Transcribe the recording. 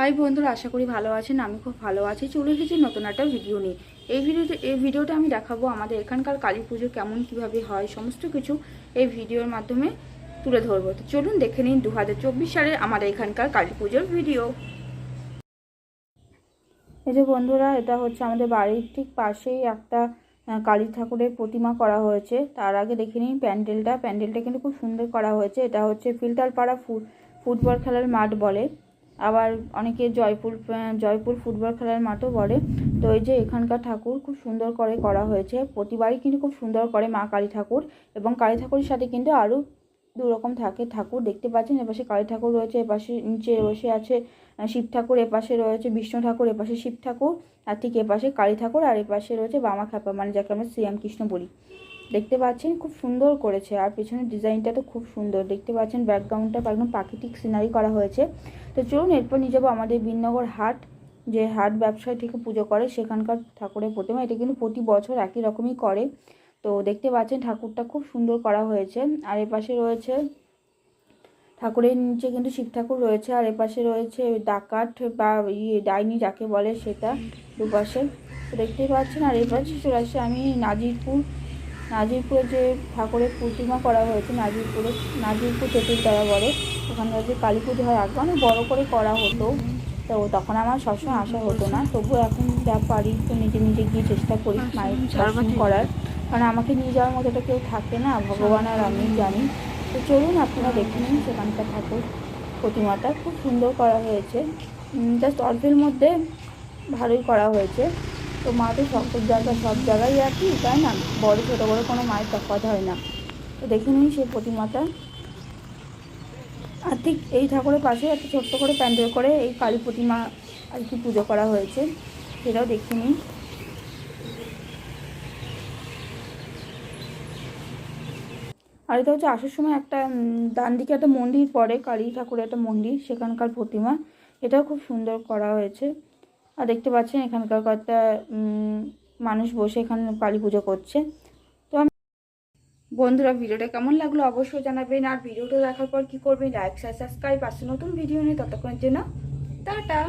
High বন্ধুরা, আশা করি ভালো আছেন, আমি খুব ভালো আছি। চলে এসেছি নতুন একটা ভিডিও নিয়ে। এই ভিডিওতে এই ভিডিওটা আমি দেখাবো আমাদের এখানকার কালী পুজো কেমন, কীভাবে হয়, সমস্ত কিছু এই ভিডিওর মাধ্যমে তুলে ধরবো। তো চলুন দেখে নিন দু হাজার চব্বিশ সালের আমাদের এখানকার কালী পুজোর ভিডিও এই যে বন্ধুরা, এটা হচ্ছে আমাদের বাড়ির ঠিক পাশেই একটা কালী ঠাকুরের প্রতিমা করা হয়েছে। তার আগে দেখে নিন প্যান্ডেলটা। প্যান্ডেলটা কিন্তু খুব সুন্দর করা হয়েছে। এটা হচ্ছে ফিল্টারপাড়া ফুটবল খেলার মাঠ বলে। আবার অনেকে জয়পুর জয়পুর ফুটবল খেলার মাঠও বলে। তো এই যে এখানকার ঠাকুর খুব সুন্দর করে করা হয়েছে। প্রতিবারই কিন্তু খুব সুন্দর করে মা কালী ঠাকুর এবং কালী ঠাকুরের সাথে কিন্তু আরও দু রকম থাকে ঠাকুর দেখতে পাচ্ছেন। এপাশে কালী ঠাকুর রয়েছে, এপাশে নিচে বসে আছে শিব ঠাকুর, এপাশে রয়েছে বিষ্ণু ঠাকুর, এপাশে শিব ঠাকুর, আর ঠিক এপাশে কালী ঠাকুর, আর এপাশে রয়েছে বামা খ্যাপা মানে যাকে আমরা শ্রীরামকৃষ্ণ বলি। দেখতে পাচ্ছেন খুব সুন্দর করেছে, আর পেছনের ডিজাইনটা তো খুব সুন্দর। দেখতে পাচ্ছেন ব্যাকগ্রাউন্ডটা একদম প্রাকৃতিক সিনারি করা হয়েছে। তো চলুন এরপর নিয়ে যাব আমাদের বিনগর হাট, যে হাট ব্যবসায় থেকে পুজো করে, সেখানকার ঠাকুরের প্রতিমা। এটা কিন্তু প্রতি বছর একই রকমই করে। তো দেখতে পাচ্ছেন ঠাকুরটা খুব সুন্দর করা হয়েছে। আর এপাশে রয়েছে ঠাকুরের নিচে কিন্তু শিব ঠাকুর রয়েছে, আর এপাশে রয়েছে ডাকাত বা ইয়ে ডাইনি যাকে বলে সেটা দুপাশে। দেখতেই পাচ্ছেন, আর এপাশে চলে আমি নাজিরপুর নাজিরপুরে যে ঠাকুরের প্রতিমা করা হয়েছে নাজিরপুরে নাজিরপুর তেঁতুলতলা বলে ওখানে যে কালী পুজো হয় আগে অনেক বড়ো করে করা হতো। তো তখন আমার সবসময় আসা হতো না। তবুও এখন যা পারি তো নিজে নিজে গিয়ে চেষ্টা করি মায়ের দর্শন করার। কারণ আমাকে নিয়ে যাওয়ার মতো কেউ থাকে না ভগবান আর আমি জানি। তো চলুন আপনারা দেখে নিন সেখানকার ঠাকুর প্রতিমাটা। খুব সুন্দর করা হয়েছে। জাস্ট অল্পের মধ্যে ভালোই করা হয়েছে। তো মা তো সব জায়গা সব জায়গায় একই, তাই না? বড়, ছোটো বড়ো কোনো মায়ের তফাৎ হয় না। তো দেখে নিই সেই প্রতিমাটা। আর ঠিক এই ঠাকুরের পাশে একটা ছোট্ট করে প্যান্ডেল করে এই কালী প্রতিমা আর কি পুজো করা হয়েছে। সেটাও দেখে নিই আর এটা হচ্ছে আসার সময় একটা ডান দিকে একটা মন্দির পড়ে, কালী ঠাকুরের একটা মন্দির, সেখানকার প্রতিমা। এটাও খুব সুন্দর করা হয়েছে। আর দেখতে পাচ্ছেন এখানকার কয়েকটা মানুষ বসে এখানে কালী পুজো করছে। তো আমি বন্ধুরা, ভিডিওটা কেমন লাগল অবশ্যই জানাবেন। আর ভিডিওটা দেখার পর কি করবেন? লাইক সাবস্ক্রাইব আসছে নতুন ভিডিও নিয়ে। ততক্ষণের জন্য, টাটা।